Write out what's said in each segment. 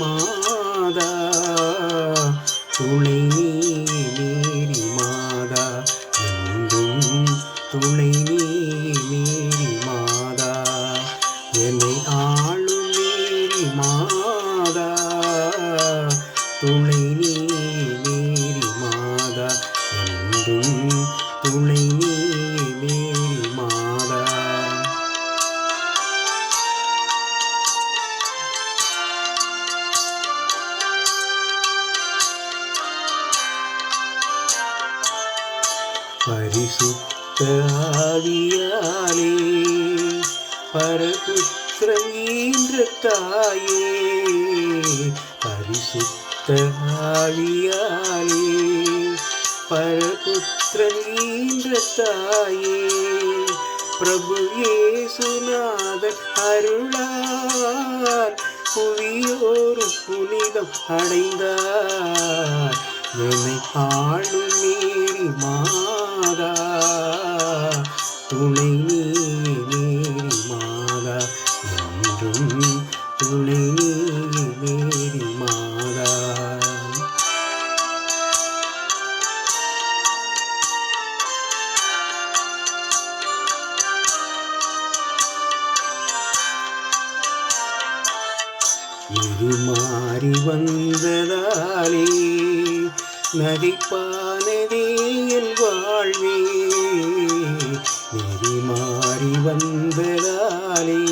மாதா? துணை நீ மேரி மாதா? என்றும் துணை நீ மேரி மாதா? என்னை ஆளும் மேரி மாதா? துணை நீ மேரி மாதா? என்றும் பரிசுத்த ஆவியாலே பரபுத்திரம் ஈன்ற தாயே பரிசுத்த ஆவியாலே பரபுத்திரம் ஈன்ற தாயே பிரபு இயேசுநாதன் அருளார் புவியோரும் புனிதம் அடைந்தார் என்னை ஆளும் மேரி மாதா இது மாறி வந்ததாலே நதிப்பானதே வாழ்வே. நெறி மாறி வந்ததாலே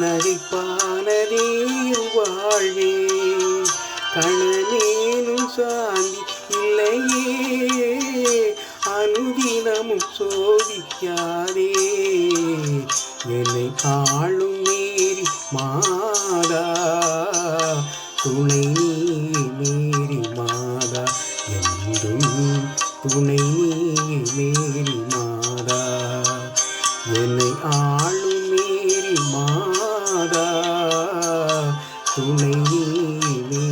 நதிப்பானதே வாழ்வே. கணனேனும் சாந்தி இல்லையே. அனுதினமும் சோதிக்காதே. என்னை ஆளும் மாதா துணை நீ மேரி மாதா என்றும் துணை நீ மேரி மாதா. என்னை ஆளும் மேரி மாதா துணை நீ